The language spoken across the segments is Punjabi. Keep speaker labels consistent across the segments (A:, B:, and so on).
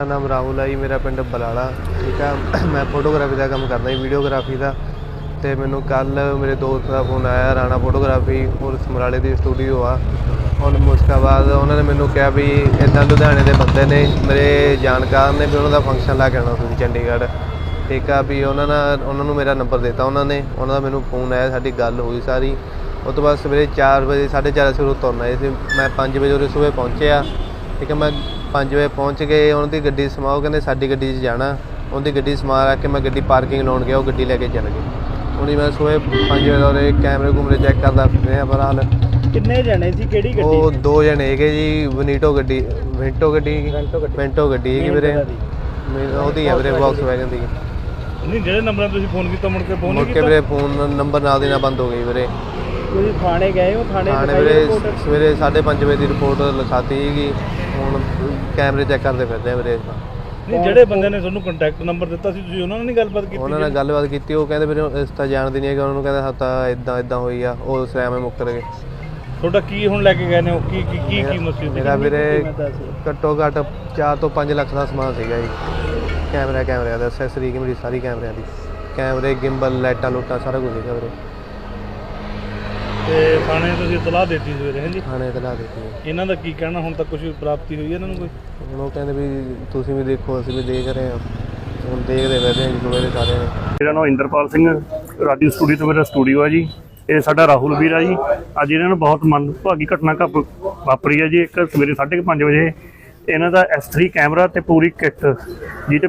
A: ਮੇਰਾ ਨਾਮ ਰਾਹੁਲ ਹੈ ਜੀ, ਮੇਰਾ ਪਿੰਡ ਬਲਾਲਾ, ਠੀਕ ਆ? ਮੈਂ ਫੋਟੋਗ੍ਰਾਫੀ ਦਾ ਕੰਮ ਕਰਦਾ ਜੀ, ਵੀਡੀਓਗ੍ਰਾਫੀ ਦਾ। ਤੇ ਮੈਨੂੰ ਕੱਲ ਮੇਰੇ ਦੋਸਤ ਦਾ ਫੋਨ ਆਇਆ, ਰਾਣਾ ਫੋਟੋਗ੍ਰਾਫੀ ਔਰ ਸਮਰਾਲੇ ਦੀ ਸਟੂਡੀਓ ਆ। ਹੁਣ ਮੁਸਕਾਬਾਦ ਉਹਨਾਂ ਨੇ ਮੈਨੂੰ ਕਿਹਾ ਵੀ ਇਦਾਂ ਲੁਧਿਆਣੇ ਦੇ ਬੰਦੇ ਨੇ, ਮੇਰੇ ਜਾਣਕਾਰ ਨੇ ਵੀ ਉਹਨਾਂ ਦਾ ਫੰਕਸ਼ਨ ਲਾ ਕੇ ਆਉਣਾ ਤੁਸੀਂ ਚੰਡੀਗੜ੍ਹ। ਠੀਕ ਆ ਵੀ ਉਹਨਾਂ ਨਾਲ, ਉਹਨਾਂ ਨੂੰ ਮੇਰਾ ਨੰਬਰ ਦਿੱਤਾ ਉਹਨਾਂ ਨੇ, ਉਹਨਾਂ ਦਾ ਮੈਨੂੰ ਫੋਨ ਆਇਆ, ਸਾਡੀ ਗੱਲ ਹੋਈ ਸਾਰੀ। ਉਸ ਤੋਂ ਬਾਅਦ ਸਵੇਰੇ 4 ਵਜੇ 4:30 ਵਜੇ ਉਰੋਂ ਤੁਰਨਾ ਸੀ। ਮੈਂ 5 ਵਜੇ ਉਰੇ ਸਵੇਰੇ ਪਹੁੰਚਿਆ। ਠੀਕ ਆ, ਮੈਂ 5 ਵਜੇ ਪਹੁੰਚ ਕੇ ਉਹਨਾਂ ਦੀ ਗੱਡੀ ਸਮਾਓ ਕਹਿੰਦੇ ਸਾਡੀ ਗੱਡੀ 'ਚ ਜਾਣਾ। ਉਹਦੀ ਗੱਡੀ ਸਮਾ ਰੱਖ ਕੇ ਮੈਂ ਗੱਡੀ ਪਾਰਕਿੰਗ ਲਾਉਣ ਗਿਆ ਉਹ ਗੱਡੀ ਲੈ ਕੇ ਚੱਲ ਗਏ। ਹੁਣੀ ਮੈਂ ਸਵੇਰੇ 5 ਵਜੇ ਉਹਦੇ ਕੈਮਰੇ ਕੁਮਰੇ ਚੈੱਕ ਕਰਦਾ ਰਿਹਾ ਬਹਰਾਲ
B: ਕਿੰਨੇ ਜਣੇ ਸੀ ਕਿਹੜੀ ਗੱਡੀ
A: ਉਹ ਦੋ ਜਣੇ ਹੈਗੇ ਜੀ ਵਨੀਟੋ ਗੱਡੀ ਵੈਂਟੋ ਗੱਡੀ
B: ਵੈਂਟੋ ਗੱਡੀ।
A: ਹੈਗੀ ਵੀਰੇ। ਉਹਦੀ ਹੈ ਵੀਰੇ ਬਾਕਸ ਵੈਗਨ ਦੀ।
B: ਨਹੀਂ ਜਿਹੜੇ ਨੰਬਰਾਂ ਤੁਸੀਂ ਫੋਨ ਕੀਤਾ ਮੁੜ ਕੇ ਫੋਨ
A: ਮੁੜ ਕੇ ਵੀਰੇ ਫੋਨ ਨੰਬਰ ਨਾਲ ਦੀ ਨਾਲ ਬੰਦ ਹੋ ਗਈ ਵੀਰੇ।
B: ਤੁਸੀਂ ਥਾਣੇ ਗਏ ਹੋ? ਥਾਣੇ
A: ਥਾਣੇ ਵੀਰੇ? ਸਵੇਰੇ 5:30 ਵਜੇ ਦੀ ਰਿਪੋਰਟ ਲਿਖਾਤੀ ਸੀਗੀ। ਹੁਣ ਕੈਮਰੇ ਚੈੱਕ ਕਰਦੇ ਫਿਰਦੇ ਆ ਵੀਰੇ
B: ਨਹੀਂ ਜਿਹੜੇ ਬੰਦੇ ਨੇ ਤੁਹਾਨੂੰ ਕੰਟੈਕਟ ਨੰਬਰ ਦਿੱਤਾ ਸੀ ਤੁਸੀਂ ਉਹਨਾਂ ਨਾਲ ਨਹੀਂ ਗੱਲਬਾਤ ਕੀਤੀ
A: ਉਹਨਾਂ ਨਾਲ ਗੱਲਬਾਤ ਕੀਤੀ ਉਹ ਕਹਿੰਦੇ ਵੀਰੇ ਇਸ ਤਾਂ ਜਾਣਦੇ ਨਹੀਂ ਹੈਗੇ ਉਹਨਾਂ ਨੂੰ ਕਹਿੰਦਾ ਹਾਂ ਤਾਂ ਇਦਾਂ ਇਦਾਂ ਹੋਈ ਆ ਉਹ ਸੈਮ ਮੁੱਕਰ ਗਏ
B: ਤੁਹਾਡਾ ਕੀ ਹੁਣ ਲੈ ਕੇ ਗਏ ਨੇ ਉਹ? ਕੀ ਕੀ ਕੀ ਕੀਮਤ ਸੀ ਉਹਦੀ?
A: ਮੇਰਾ ਵੀਰੇ? ਘੱਟੋ ਘੱਟ 4 ਤੋਂ 5 ਲੱਖ ਦਾ ਸਮਾਨ ਸੀਗਾ ਜੀ। ਕੈਮਰਾ ਕੈਮਰਿਆਂ ਦਾ ਐਕਸੈਸਰੀ ਮੇਰੀ ਸਾਰੀ ਕੈਮਰਿਆਂ ਦੀ। ਕੈਮਰੇ ਗਿੰਬਲ ਲਾਈਟਾਂ ਲੂਟਾਂ ਸਾਰਾ ਕੁਝ ਸੀਗਾ ਵੀਰੇ।
B: ਤੇ ਥਾਣੇ ਤੁਸੀਂ ਇਤਲਾਹ ਦਿੱਤੀ ਸਵੇਰੇ ਹਾਂਜੀ?
A: ਥਾਣੇ ਤੇ ਲਾ ਦਿੱਤੀ ਹੈ।
B: ਇਹਨਾਂ ਦਾ ਕੀ ਕਹਿਣਾ ਹੁਣ ਤੱਕ ਕੁਝ ਪ੍ਰਾਪਤੀ ਹੋਈ ਹੈ ਇਹਨਾਂ ਨੂੰ ਕੋਈ?
A: ਹੁਣ ਉਹ ਕਹਿੰਦੇ ਵੀ ਤੁਸੀਂ ਵੀ ਦੇਖੋ ਅਸੀਂ ਵੀ ਦੇਖ ਰਹੇ ਹਾਂ। ਹੁਣ ਦੇਖਦੇ ਬੈਠੇ ਹਾਂ ਜੀ ਸਵੇਰੇ ਸਾਰੇ। ਨੇ
C: ਮੇਰਾ ਨਾਮ ਇੰਦਰਪਾਲ ਸਿੰਘ ਰਾਜੂ ਸਟੂਡੀਓ ਤੋਂ ਮੇਰਾ ਸਟੂਡੀਓ ਹੈ ਜੀ। ਇਹ ਸਾਡਾ ਰਾਹੁਲ ਵੀਰ ਹੈ ਜੀ। ਅੱਜ ਇਹਨਾਂ ਨੂੰ ਬਹੁਤ ਮੰਦਭਾਗੀ ਘਟਨਾ ਘਪ ਵਾਪਰੀ ਹੈ ਜੀ। ਇੱਕ ਸਵੇਰੇ 5:30 ਵਜੇ ਇਹਨਾਂ ਦਾ S3 ਕੈਮਰਾ ਤੇ ਪੂਰੀ ਕਿੱਟ ਜਿਹਦੇ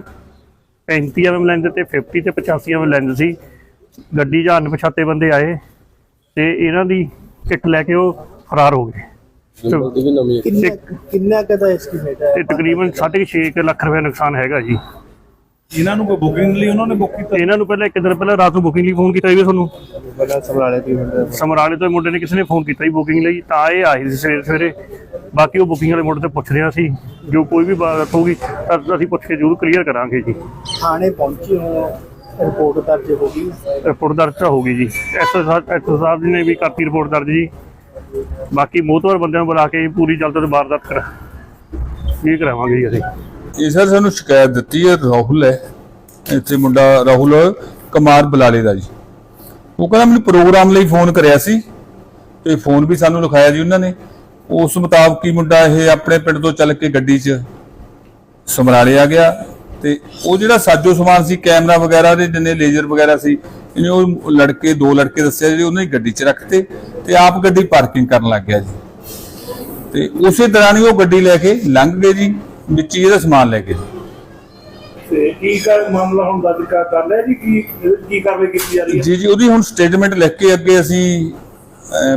C: 35 ਐਮਐਮ ਲੈਂਸ ਤੇ 50 ਤੇ 85 ਐਮਐਮ ਲੈਂਸ ਸੀ। ਗੱਡੀ 'ਚ ਅਣਪਛਾਤੇ ਬੰਦੇ ਆਏ। ਤੇ ਇਹਨਾਂ ਦੀ ਕਿੱਟ ਲੈ ਕੇ ਉਹ ਫਰਾਰ ਹੋ ਗਏ।
B: ਕਿੰਨਾ ਕਿੰਨਾ ਕਦਾ ਐਸਟੀਮੇਟ ਹੈ?
C: ਤੇ ਤਕਰੀਬਨ 6.5 ਲੱਖ ਰੁਪਏ ਨੁਕਸਾਨ ਹੈਗਾ ਜੀ।
B: ਇਹਨਾਂ ਨੂੰ ਕੋਈ ਬੁਕਿੰਗ ਲਈ ਉਹਨਾਂ ਨੇ ਬੁੱਕ ਕੀਤਾ?
C: ਇਹਨਾਂ ਨੂੰ ਪਹਿਲਾਂ ਇੱਕ ਦਿਨ ਪਹਿਲਾਂ ਰਾਤ ਨੂੰ ਬੁਕਿੰਗ ਲਈ ਫੋਨ ਕੀਤਾ ਜੀ ਤੁਹਾਨੂੰ।
A: ਸਮਰਾਲੇ
C: ਤੋਂ ਮੁੰਡੇ ਨੇ ਕਿਸੇ ਨੇ ਫੋਨ ਕੀਤਾ ਜੀ ਬੁਕਿੰਗ ਲਈ ਤਾਂ ਇਹ ਆਏ ਸੀ ਸਵੇਰੇ ਸਵੇਰੇ। ਬਾਕੀ ਉਹ ਬੁਕਿੰਗ ਵਾਲੇ ਮੁੰਡੇ ਤੋਂ ਪੁੱਛ ਰਿਹਾ ਸੀ। ਜੋ ਕੋਈ ਵੀ ਬਾਤ ਹੋਊਗੀ ਤਾਂ ਅਸੀਂ ਪੁੱਛ ਕੇ ਜ਼ਰੂਰ ਕਲੀਅਰ ਕਰਾਂਗੇ ਜੀ।
B: ਥਾਣੇ ਪਹੁੰਚੇ ਹੋ। ਰਿਪੋਰਟ ਦਰਜ ਹੋ ਗਈ।
C: ਰਿਪੋਰਟ ਦਰਜ ਤਾਂ ਹੋ ਗਈ ਜੀ। ਐਸਓ ਸਾਹਿਬ ਐਸਓ ਸਾਹਿਬ ਜੀ ਨੇ ਵੀ ਕਰਤੀ ਰਿਪੋਰਟ ਦਰਜ ਜੀ। ਬਾਕੀ ਮੋਹਤਵਰ ਬੰਦਿਆਂ ਨੂੰ ਬੁਲਾ ਕੇ ਪੂਰੀ ਜਲਦ ਤੋਂ ਵਾਰਦਾਤ ਕਰਾ ਇਹ ਕਰਾਵਾਂਗੇ ਜੀ ਅਸੀਂ।
D: ਇਹ ਸਰ ਸਾਨੂੰ ਸ਼ਿਕਾਇਤ ਦਿੱਤੀ ਹੈ ਰਾਹੁਲ ਹੈ। ਇੱਥੇ ਮੁੰਡਾ ਰਾਹੁਲ ਕੁਮਾਰ ਬਲਾਲੇ ਦਾ ਜੀ। ਉਹ ਕਹਿੰਦਾ ਮੈਨੂੰ ਪ੍ਰੋਗਰਾਮ ਲਈ ਫੋਨ ਕਰਿਆ ਸੀ ਤੇ ਫੋਨ ਵੀ ਸਾਨੂੰ ਲਿਖਾਇਆ ਜੀ ਉਹਨਾਂ ਨੇ। ਉਸ ਮੁਤਾਬਕ ਹੀ ਮੁੰਡਾ ਇਹ ਆਪਣੇ ਪਿੰਡ ਤੋਂ ਚੱਲ ਕੇ ਗੱਡੀ 'ਚ ਸਮਰਾਲੇ ਆ ਗਿਆ। ਤੇ ਉਹ ਜਿਹੜਾ ਸਾਜੋ ਸਮਾਨ ਸੀ ਕੈਮਰਾ ਵਗੈਰਾ ਦੇ ਜਿੰਨੇ ਲੇਜ਼ਰ ਵਗੈਰਾ ਸੀ ਇਹਨੇ ਉਹ ਲੜਕੇ ਦੋ ਲੜਕੇ ਦੱਸਿਆ ਜਿਹੜੇ ਉਹਨਾਂ ਗੱਡੀ 'ਚ ਰੱਖਤੇ ਤੇ ਆਪ ਗੱਡੀ ਪਾਰਕਿੰਗ ਕਰਨ ਲੱਗ ਗਿਆ ਜੀ। ਤੇ ਉਸੇ ਦੌਰਾਨ ਹੀ ਉਹ ਗੱਡੀ ਲੈ ਕੇ ਲੰਘ ਗਏ ਜੀ ਵਿੱਚ ਹੀ ਇਹਦਾ ਸਮਾਨ ਲੈ ਕੇ।
C: ਤੇ ਕੀ ਕਰ ਮਾਮਲਾ ਹੁਣ ਦਰਜ ਕਰ ਲਿਆ ਜੀ? ਕੀ ਕੀ ਕਾਰਵਾਈ ਕੀਤੀ ਜਾ
D: ਜੀ ਜੀ ਉਹਦੀ ਹੁਣ ਸਟੇਟਮੈਂਟ ਲਿਖ ਕੇ ਅੱਗੇ ਅਸੀਂ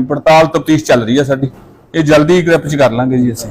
D: ਪੜਤਾਲ ਤਫਤੀਸ਼ ਚੱਲ ਰਹੀ ਹੈ ਸਾਡੀ। ਇਹ ਜਲਦੀ ਗ੍ਰਿਫਤ ਚ ਕਰ ਲਾਂਗੇ ਜੀ ਅਸੀਂ।